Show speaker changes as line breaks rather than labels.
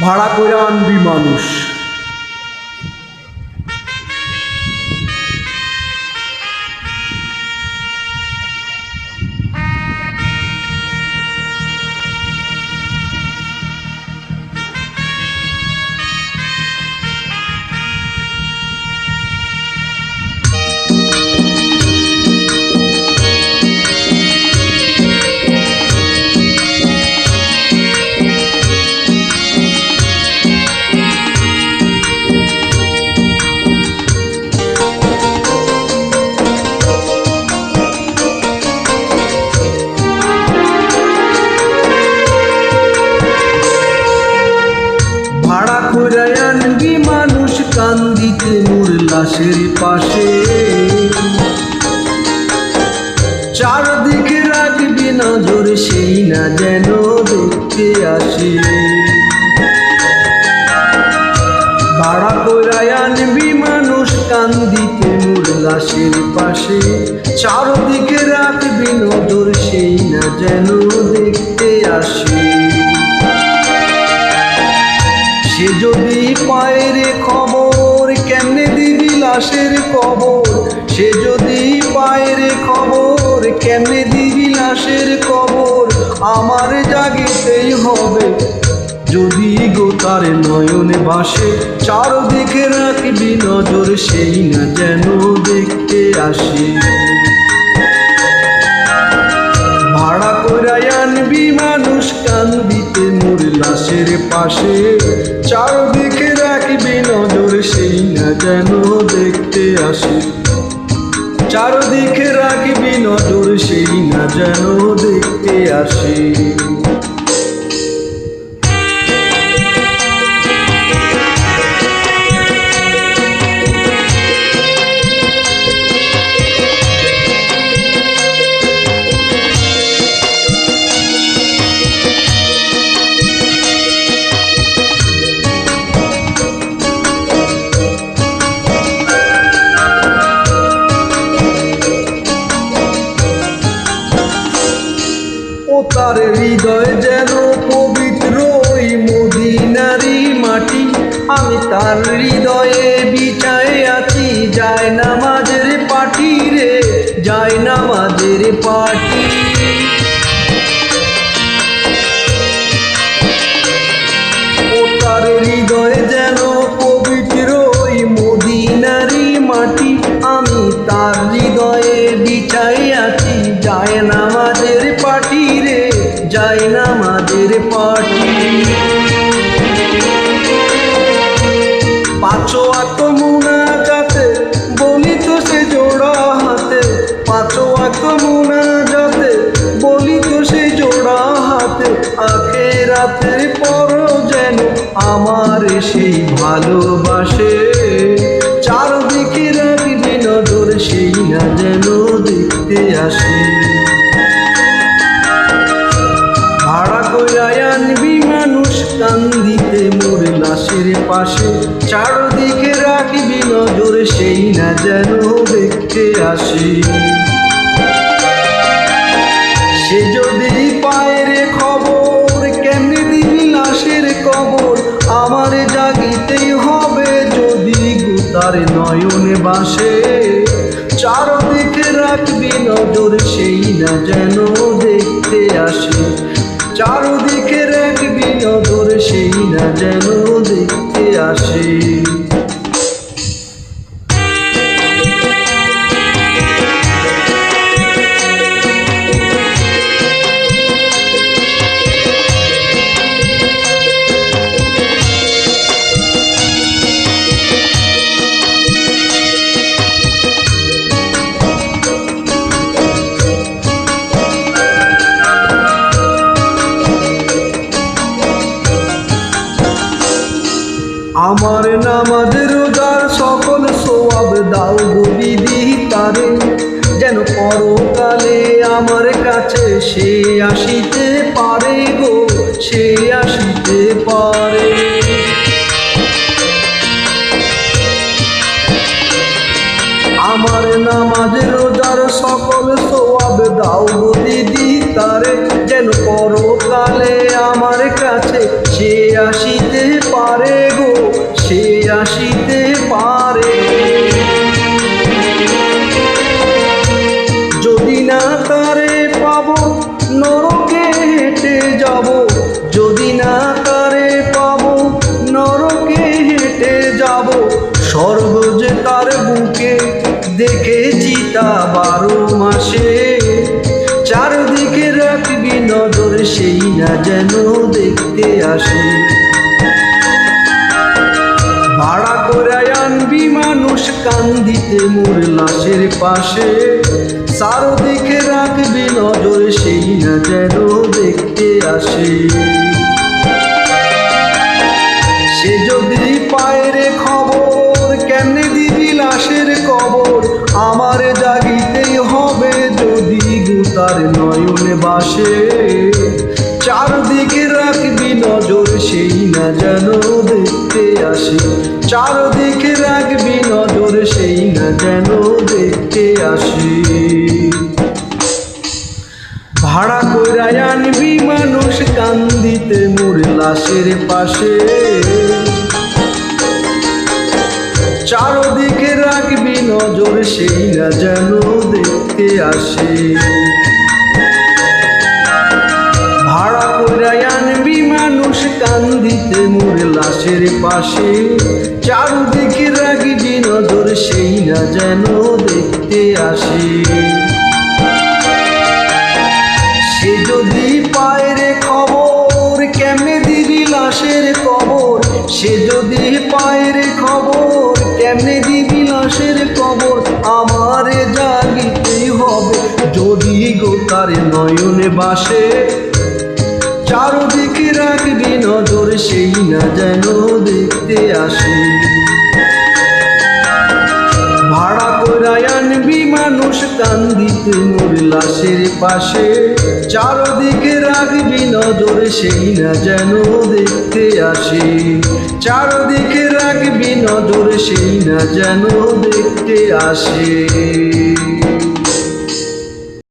ভাড়া করে আনবি মানুষ। লাশের পাশে। চারদিকে রাখবি নজর, সেই না যেন দেখতে আসে। ভাড়া করে আনবি মানুষ কান্দিতে লাশের পাশে। চারদিকে রাখবি নজর, সেই না যেন দেখতে আসে। সে যদি পায়ের খবর লাশের কবর, সে যদি পায়ের খবর, কেমনে দিবি লাশের কবর? আমার জাগিতেই হবে। যদি গো তার নয়নে বাসে চারদিকে রাখবি নজর, সেই না যেন দেখতে আসে। ভাড়া করে আনবি মানুষ কান্দিতে মোর লাশের পাশে। আসে। চারদিকে রাখবি নজর সেই না যেন দেখতে আসে। হৃদয় যেন পবিত্র ওই মদিনারি মাটি। আমি তার হৃদয়ে বিচায় আছি। যায় নামাজের পাটি রে, যায় নামাজের পাটি। ভালোবাসে। চারদিকে রাখবি নজর সেই না যেন দেখতে আসে। ভাড়া কইরাই আনবি মানুষ, কান্দিতে মোর লাশের পাশে। চারদিকে রাখবি নজর সেই না যেন দেখতে আসে। গুতার নয়নে বাসে চারদিকে রাখবি নজর সেই না যেন যেন পরকালে আমার কাছে সে আসিতে পারে গো, সে আসিতে পারে। আমার নামাজ রোজার সকল সোয়াব দাও গো দিদি তারে, যেন পরকালে আমার কাছে সে আসিতে পারে গো, সে আসিতে পারে। যে তার বুকে দেখেছি তা বারো মাসে। চারদিকে রাখবি নজর, সেই না যেন দেখতে আসে। ভাড়া করে আনবি মানুষ কান্দিতে মোর লাশের পাশে। চারদিকে রাখবি নজর, সেই না যেন দেখতে আসে। সে যদি পায় রে খবর আমার জাগিতেই হবে যদি গুতার নয়নে বাসে। চারদিকে রাখবি নজর, সেই না যেন দেখতে আসে। চারদিকে রাখবি নজর, সেই না যেন দেখতে আসে। ভাড়া কইরা আনবি মানুষ কান্দিতে, মোর লাশের পাশে। চারদিকে রাখবি নজর সেই না যেন দেখতে আসে। ভাড়া করে আনবি মানুষ কান্দিতে মোর লাশের পাশে। চারদিকে রাখবি নজর সেই না যেন দেখতে আসে। বাসে চারদিকে রাখবি নজর, সেই না যেন দেখতে আসে। ভাড়া করায় আনবি মানুষ কান্দিতে মোর লাশের পাশে। চারদিকে রাখবি নজর, সেই না যেন দেখতে আসে। চারদিকে রাখবি নজর, সেই না যেন দেখতে আসে।